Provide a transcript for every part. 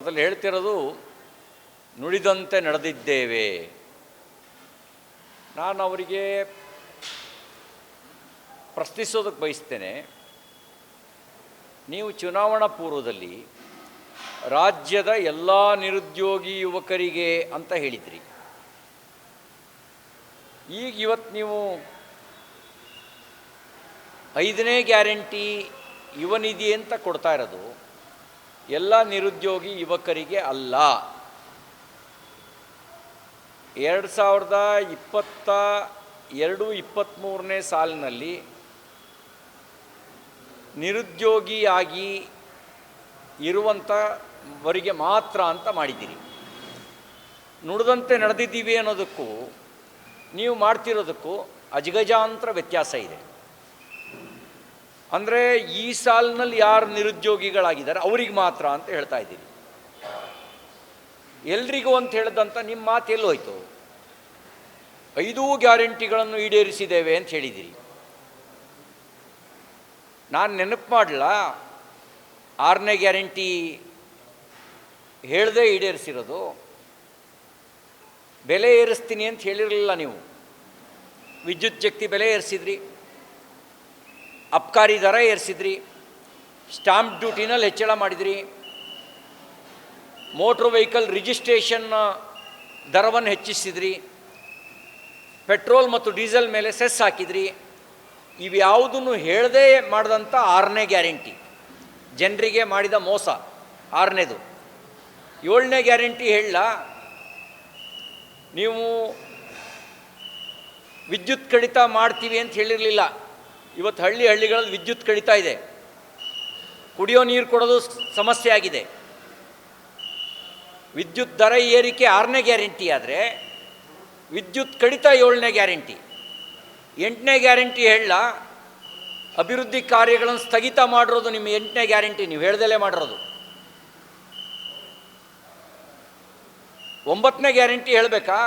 ಅದ್ರಲ್ಲಿ ಹೇಳ್ತಿರೋದು, ನುಡಿದಂತೆ ನಡೆದಿದ್ದೇವೆ. ನಾನು ಅವರಿಗೆ ಪ್ರಶ್ನಿಸೋದಕ್ಕೆ ಬಯಸ್ತೇನೆ. ನೀವು ಚುನಾವಣಾ ಪೂರ್ವದಲ್ಲಿ ರಾಜ್ಯದ ಎಲ್ಲ ನಿರುದ್ಯೋಗಿ ಯುವಕರಿಗೆ ಅಂತ ಹೇಳಿದ್ರಿ. ಈಗ ಇವತ್ತು ನೀವು ಐದನೇ ಗ್ಯಾರಂಟಿ ಯುವನಿಧಿ ಅಂತ ಕೊಡ್ತಾ ಇರೋದು ಎಲ್ಲ ನಿರುದ್ಯೋಗಿ ಯುವಕರಿಗೆ ಅಲ್ಲ. ಎರಡು ಸಾವಿರದ ಇಪ್ಪತ್ತ ಎರಡು ಇಪ್ಪತ್ತ್ಮೂರನೇ ಸಾಲಿನಲ್ಲಿ ನಿರುದ್ಯೋಗಿಯಾಗಿ ಇರುವಂಥವರಿಗೆ ಮಾತ್ರ ಅಂತ ಮಾಡಿದ್ದೀರಿ. ನುಡಿದಂತೆ ನಡೆದಿದ್ದೀವಿ ಅನ್ನೋದಕ್ಕೂ, ನೀವು ಮಾಡ್ತಿರೋದಕ್ಕೂ ಅಜಗಜಾಂತರ ವ್ಯತ್ಯಾಸ ಇದೆ. ಅಂದರೆ ಈ ಸಾಲಿನಲ್ಲಿ ಯಾರು ನಿರುದ್ಯೋಗಿಗಳಾಗಿದ್ದಾರೆ ಅವ್ರಿಗೆ ಮಾತ್ರ ಅಂತ ಹೇಳ್ತಾ ಇದ್ದೀರಿ ಎಲ್ರಿಗೂ ಅಂತ ಹೇಳಿದಂಥ ನಿಮ್ಮ ಮಾತು ಎಲ್ಲೋಯ್ತು? ಐದೂ ಗ್ಯಾರಂಟಿಗಳನ್ನು ಈಡೇರಿಸಿದ್ದೇವೆ ಅಂತ ಹೇಳಿದ್ದೀರಿ. ನಾನು ನೆನಪು ಮಾಡಲ? ಆರನೇ ಗ್ಯಾರಂಟಿ ಹೇಳದೆ ಈಡೇರಿಸಿರೋದು. ಬೆಲೆ ಏರಿಸ್ತೀನಿ ಅಂತ ಹೇಳಿರಲಿಲ್ಲ ನೀವು. ವಿದ್ಯುತ್ ಶಕ್ತಿ ಬೆಲೆ ಏರಿಸಿದ್ರಿ. ಅಬ್ಕಾರಿ ದರ ಏರಿಸಿದ್ರಿ, ಸ್ಟಾಂಪ್ ಡ್ಯೂಟಿನಲ್ಲಿ ಹೆಚ್ಚಳ ಮಾಡಿದ್ರಿ, ಮೋಟ್ರ್ ವೆಹಿಕಲ್ ರಿಜಿಸ್ಟ್ರೇಷನ್ ದರವನ್ನು ಹೆಚ್ಚಿಸಿದ್ರಿ, ಪೆಟ್ರೋಲ್ ಮತ್ತು ಡೀಸೆಲ್ ಮೇಲೆ ಸೆಸ್ ಹಾಕಿದ್ರಿ, ಇವ್ಯಾವುದನ್ನು ಹೇಳದೇ ಮಾಡಿದಂಥ ಆರನೇ ಗ್ಯಾರಂಟಿ. ಜನರಿಗೆ ಮಾಡಿದ ಮೋಸ, ಆರನೇದು. ಏಳನೇ ಗ್ಯಾರಂಟಿ ಹೇಳಲ್ಲ, ನೀವು ವಿದ್ಯುತ್ ಕಡಿತ ಮಾಡ್ತೀವಿ ಅಂತ ಹೇಳಿರಲಿಲ್ಲ. ಇವತ್ತು ಹಳ್ಳಿ ಹಳ್ಳಿಗಳಲ್ಲಿ ವಿದ್ಯುತ್ ಕಡಿತ ಇದೆ. ಕುಡಿಯೋ ನೀರು ಕೊಡೋದು ಸಮಸ್ಯೆ ಆಗಿದೆ. ವಿದ್ಯುತ್ ದರ ಏರಿಕೆ ಆರನೇ ಗ್ಯಾರಂಟಿ ಆದರೆ ವಿದ್ಯುತ್ ಕಡಿತ ಏಳನೇ ಗ್ಯಾರಂಟಿ. ಎಂಟನೇ ಗ್ಯಾರಂಟಿ ಹೇಳ, ಅಭಿವೃದ್ಧಿ ಕಾರ್ಯಗಳನ್ನು ಸ್ಥಗಿತ ಮಾಡಿರೋದು ನಿಮ್ಮ ಎಂಟನೇ ಗ್ಯಾರಂಟಿ, ನೀವು ಹೇಳ್ದಲೇ ಮಾಡಿರೋದು. ಒಂಬತ್ತನೇ ಗ್ಯಾರಂಟಿ ಹೇಳಬೇಕಾ?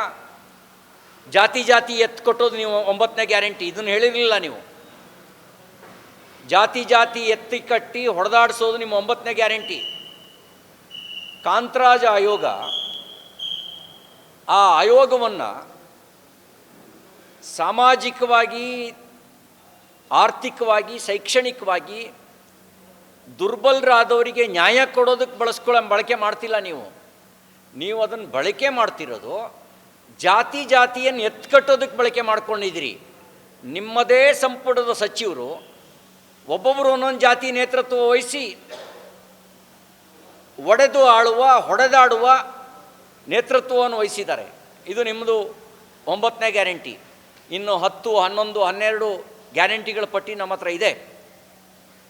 ಜಾತಿ ಜಾತಿ ಎತ್ತು ಕೊಟ್ಟೋದು ನೀವು ಒಂಬತ್ತನೇ ಗ್ಯಾರಂಟಿ, ಇದನ್ನು ಹೇಳಿರಲಿಲ್ಲ ನೀವು. ಜಾತಿ ಜಾತಿ, ಎತ್ತಿ ಕಟ್ಟಿ ಹೊಡೆದಾಡಿಸೋದು ನಿಮ್ಮ ಒಂಬತ್ತನೇ ಗ್ಯಾರಂಟಿ. ಕಾಂತರಾಜ ಆಯೋಗ ಆ ಆಯೋಗವನ್ನು ಸಾಮಾಜಿಕವಾಗಿ, ಆರ್ಥಿಕವಾಗಿ, ಶೈಕ್ಷಣಿಕವಾಗಿ ದುರ್ಬಲರಾದವರಿಗೆ ನ್ಯಾಯ ಕೊಡೋದಕ್ಕೆ ಬಳಸ್ಕೊಳ್ಳೋ ಬಳಕೆ ಮಾಡ್ತಿಲ್ಲ ನೀವು. ನೀವು ಅದನ್ನು ಬಳಕೆ ಮಾಡ್ತಿರೋದು ಜಾತಿ ಜಾತಿಯನ್ನು ಎತ್ಕಟ್ಟೋದಕ್ಕೆ ಬಳಕೆ ಮಾಡ್ಕೊಂಡಿದ್ದೀರಿ. ನಿಮ್ಮದೇ ಸಂಪುಟದ ಸಚಿವರು ಒಬ್ಬೊಬ್ಬರು ಒಂದೊಂದು ಜಾತಿ ನೇತೃತ್ವ ವಹಿಸಿ ಒಡೆದು ಆಳುವ, ಹೊಡೆದಾಡುವ ನೇತೃತ್ವವನ್ನು ವಹಿಸಿದ್ದಾರೆ. ಇದು ನಿಮ್ಮದು ಒಂಬತ್ತನೇ ಗ್ಯಾರಂಟಿ. ಇನ್ನು ಹತ್ತು, ಹನ್ನೊಂದು, ಹನ್ನೆರಡು ಗ್ಯಾರಂಟಿಗಳ ಪಟ್ಟಿ ನಮ್ಮ ಹತ್ರ ಇದೆ.